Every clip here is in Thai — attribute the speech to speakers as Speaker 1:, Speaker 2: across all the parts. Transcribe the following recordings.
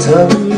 Speaker 1: time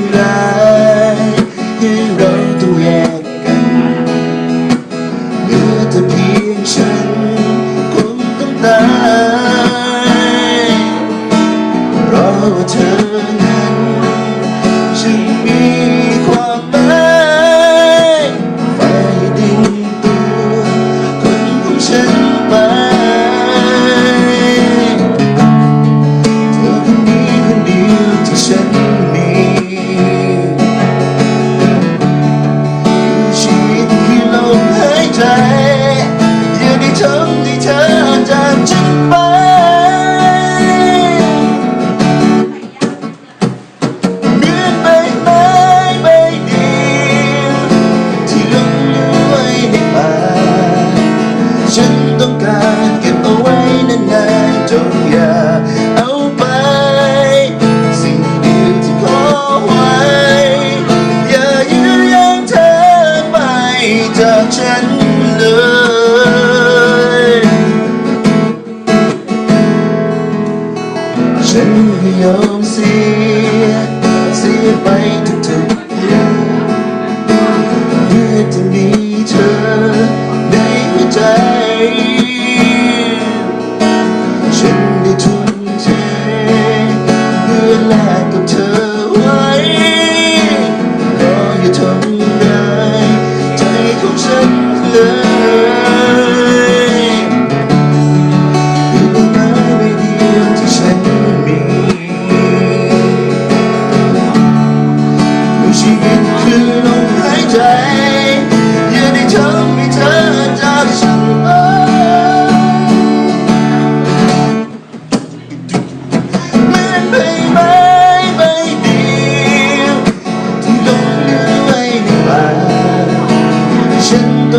Speaker 1: ใจ ฉันได้ทุ่มเทเพื่อแลกกับเธอไว้รออย่าทำร้ายใจของฉันเลยคือต้นไม้ใบเดียวที่ฉันมีชีวิตคือลมหายใจ อย่าได้ทำให้เธอ